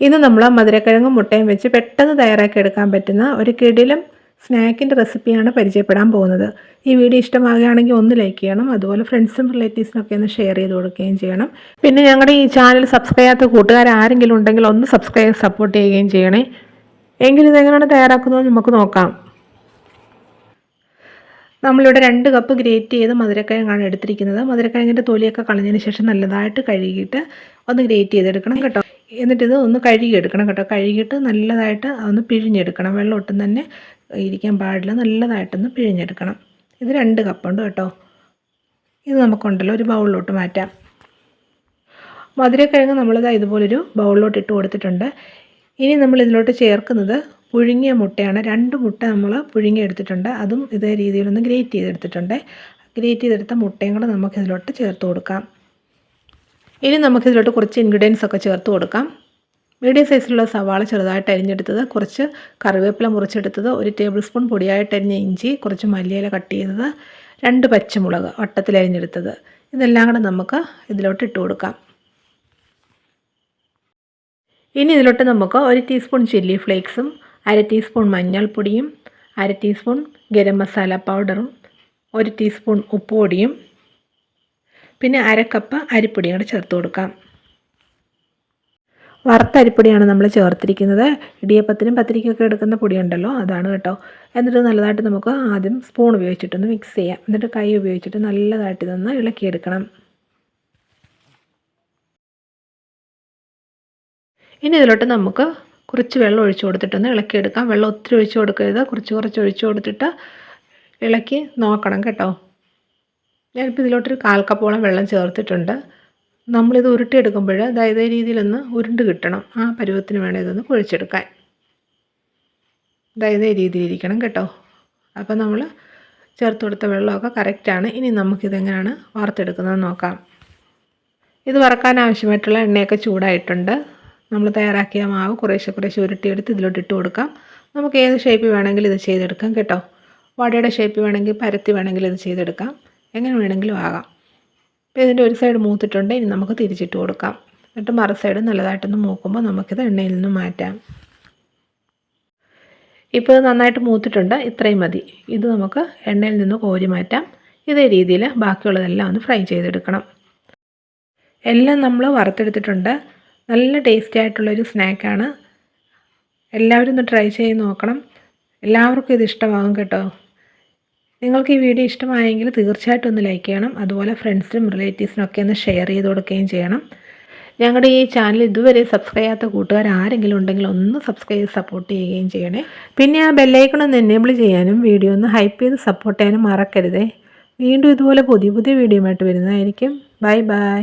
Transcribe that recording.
ഇന്ന് നമ്മൾ മധുരക്കിഴങ്ങും മുട്ടയും വെച്ച് പെട്ടെന്ന് തയ്യാറാക്കി എടുക്കാൻ പറ്റുന്ന ഒരു കിടിലും സ്നാക്കിന്റെ റെസിപ്പിയാണ് പരിചയപ്പെടാൻ പോകുന്നത്. ഈ വീഡിയോ ഇഷ്ടമാകുകയാണെങ്കിൽ ഒന്ന് ലൈക്ക് ചെയ്യണം അതുപോലെ ഫ്രണ്ട്സും റിലേറ്റീവ്സിനൊക്കെ ഒന്ന് ഷെയർ ചെയ്ത് കൊടുക്കുകയും ചെയ്യണം. പിന്നെ ഞങ്ങളുടെ ഈ ചാനൽ സബ്സ്ക്രൈബ് ചെയ്യാത്ത കൂട്ടുകാർ ആരെങ്കിലും ഉണ്ടെങ്കിൽ ഒന്ന് സബ്സ്ക്രൈബ് സപ്പോർട്ട് ചെയ്യുകയും ചെയ്യണേ. എങ്കിലും ഇതെങ്ങനെയാണ് തയ്യാറാക്കുന്നത് നമുക്ക് നോക്കാം. നമ്മളിവിടെ രണ്ട് കപ്പ് ഗ്രേറ്റ് ചെയ്ത് മധുരക്കിഴങ്ങാണ് എടുത്തിരിക്കുന്നത്. മധുരക്കിഴങ്ങിന്റെ തൊലിയൊക്കെ കളഞ്ഞതിന് ശേഷം നല്ലതായിട്ട് കഴുകിയിട്ട് ഒന്ന് ഗ്രേറ്റ് ചെയ്തെടുക്കണം കേട്ടോ. എന്നിട്ടിത് ഒന്ന് കഴുകിയെടുക്കണം കേട്ടോ. കഴുകിയിട്ട് നല്ലതായിട്ട് ഒന്ന് പിഴിഞ്ഞെടുക്കണം. വെള്ളം ഒട്ടും തന്നെ ഇരിക്കാൻ പാടില്ല. നല്ലതായിട്ടൊന്ന് പിഴിഞ്ഞെടുക്കണം. ഇത് രണ്ട് കപ്പുണ്ട് കേട്ടോ. ഇത് നമുക്കുണ്ടല്ലോ ഒരു ബൗളിലോട്ട് മാറ്റാം. മധുരക്കിഴങ്ങ് നമ്മളിത് ഇതുപോലൊരു ബൗളിലോട്ട് ഇട്ട് കൊടുത്തിട്ടുണ്ട്. ഇനി നമ്മൾ ഇതിലോട്ട് ചേർക്കുന്നത് പുഴുങ്ങിയ മുട്ടയാണ്. രണ്ട് മുട്ട നമ്മൾ പുഴുങ്ങി എടുത്തിട്ടുണ്ട്. അതും ഇതേ രീതിയിലൊന്ന് ഗ്രേറ്റ് ചെയ്തെടുത്തിട്ടുണ്ട്. ഗ്രേറ്റ് ചെയ്തെടുത്ത മുട്ടയും കൂടെ നമുക്ക് ഇതിലോട്ട് ചേർത്ത് കൊടുക്കാം. ഇനി നമുക്കിതിലോട്ട് കുറച്ച് ഇൻഗ്രീഡിയൻസ് ഒക്കെ ചേർത്ത് കൊടുക്കാം. മീഡിയം സൈസിലുള്ള സവാള ചെറുതായിട്ട് അരിഞ്ഞെടുത്തത് കുറച്ച് കറിവേപ്പില മുറിച്ചെടുത്തത് ഒരു ടേബിൾ സ്പൂൺ പൊടിയായിട്ട് അരിഞ്ഞ ഇഞ്ചി കുറച്ച് മല്ലിയില കട്ട് ചെയ്തത് രണ്ട് പച്ചമുളക് വട്ടത്തിൽ അരിഞ്ഞെടുത്തത്. ഇതെല്ലാം കൂടെ നമുക്ക് ഇതിലോട്ട് ഇട്ട് കൊടുക്കാം. ഇനി ഇതിലോട്ട് നമുക്ക് ഒരു ടീസ്പൂൺ ചില്ലി ഫ്ലേക്സും അര ടീസ്പൂൺ മഞ്ഞൾപ്പൊടിയും അര ടീസ്പൂൺ ഗരം മസാല പൗഡറും ഒരു ടീസ്പൂൺ ഉപ്പുപൊടിയും പിന്നെ അരക്കപ്പ് അരിപ്പൊടിയും കൂടെ ചേർത്ത് കൊടുക്കാം. വറുത്ത അരിപ്പൊടിയാണ് നമ്മൾ ചേർത്തിരിക്കുന്നത്. ഇടിയപ്പത്തിനും പത്തിരിക്കൊക്കെ എടുക്കുന്ന പൊടിയുണ്ടല്ലോ അതാണ് കേട്ടോ. എന്നിട്ട് നല്ലതായിട്ട് നമുക്ക് ആദ്യം സ്പൂൺ ഉപയോഗിച്ചിട്ടൊന്ന് മിക്സ് ചെയ്യാം. എന്നിട്ട് കൈ ഉപയോഗിച്ചിട്ട് നല്ലതായിട്ട് ഇതൊന്ന് ഇളക്കിയെടുക്കണം. ഇനി ഇതിലോട്ട് നമുക്ക് കുറച്ച് വെള്ളം ഒഴിച്ചു കൊടുത്തിട്ടൊന്ന് ഇളക്കിയെടുക്കാം. വെള്ളം ഒത്തിരി ഒഴിച്ചു കൊടുക്കരുത്. കുറച്ച് കുറച്ച് ഒഴിച്ചു കൊടുത്തിട്ട് ഇളക്കി നോക്കണം കേട്ടോ. ഞാനിപ്പോൾ ഇതിലോട്ടൊരു കാൽ കപ്പോളം വെള്ളം ചേർത്തിട്ടുണ്ട്. നമ്മളിത് ഉരുട്ടിയെടുക്കുമ്പോൾ അതായത് രീതിയിലൊന്ന് ഉരുണ്ട് കിട്ടണം. ആ പരുവത്തിന് വേണം ഇതൊന്ന് കുഴിച്ചെടുക്കാൻ. അതായത് രീതിയിലിരിക്കണം കേട്ടോ. അപ്പോൾ നമ്മൾ ചേർത്ത് കൊടുത്ത വെള്ളമൊക്കെ കറക്റ്റാണ് ഇനി നമുക്കിതെങ്ങനെയാണ് വാർത്തെടുക്കുന്നത് നോക്കാം. ഇത് വറക്കാൻ ആവശ്യമായിട്ടുള്ള എണ്ണയൊക്കെ ചൂടായിട്ടുണ്ട്. നമ്മൾ തയ്യാറാക്കിയ മാവ് കുറേശ്ശെ കുറേശ്ശെ ഉരുട്ടിയെടുത്ത് ഇതിലോട്ട് ഇട്ട് കൊടുക്കാം. നമുക്ക് ഏത് ഷേപ്പ് വേണമെങ്കിലും ഇത് ചെയ്തെടുക്കാം കേട്ടോ. വടയുടെ ഷേപ്പ് വേണമെങ്കിൽ പരത്തി വേണമെങ്കിൽ ഇത് ചെയ്തെടുക്കാം. എങ്ങനെ വേണമെങ്കിലും ആകാം. അപ്പോൾ ഇതിന്റെ ഒരു സൈഡ് മൂത്തിട്ടുണ്ട് ഇനി നമുക്ക് തിരിച്ചിട്ട് കൊടുക്കാം. എന്നിട്ട് മറു സൈഡ് നല്ലതായിട്ടൊന്ന് മൂക്കുമ്പോൾ നമുക്കിത് എണ്ണയിൽ നിന്ന് മാറ്റാം. ഇപ്പോൾ ഇത് നന്നായിട്ട് മൂത്തിട്ടുണ്ട് ഇത്രയും മതി. ഇത് നമുക്ക് എണ്ണയിൽ നിന്ന് കോരി മാറ്റാം. ഇതേ രീതിയിൽ ബാക്കിയുള്ളതെല്ലാം ഒന്ന് ഫ്രൈ ചെയ്തെടുക്കണം. എല്ലാം നമ്മൾ വറുത്തെടുത്തിട്ടുണ്ട്. നല്ല ടേസ്റ്റി ആയിട്ടുള്ളൊരു സ്നാക്കാണ് എല്ലാവരും ഒന്ന് ട്രൈ ചെയ്ത് നോക്കണം. എല്ലാവർക്കും ഇത് ഇഷ്ടമാകും കേട്ടോ. നിങ്ങൾക്ക് ഈ വീഡിയോ ഇഷ്ടമായെങ്കിൽ തീർച്ചയായിട്ടും ഒന്ന് ലൈക്ക് ചെയ്യണം. അതുപോലെ ഫ്രണ്ട്സിനും റിലേറ്റീവ്സിനും ഒക്കെ ഒന്ന് ഷെയർ ചെയ്ത് കൊടുക്കുകയും ചെയ്യണം. ഞങ്ങളുടെ ഈ ചാനൽ ഇതുവരെ സബ്സ്ക്രൈബ് ചെയ്യാത്ത കൂട്ടുകാർ ആരെങ്കിലും ഉണ്ടെങ്കിൽ ഒന്ന് സബ്സ്ക്രൈബ് ചെയ്ത് സപ്പോർട്ട് ചെയ്യുകയും ചെയ്യണേ. പിന്നെ ആ ബെല്ലൈക്കൺ ഒന്ന് എനേബിൾ ചെയ്യാനും വീഡിയോ ഒന്ന് ഹൈപ്പ് ചെയ്ത് സപ്പോർട്ട് ചെയ്യാനും മറക്കരുതേ. വീണ്ടും ഇതുപോലെ പുതിയ പുതിയ വീഡിയോ ആയിട്ട് വരുന്നതായിരിക്കും. Bye bye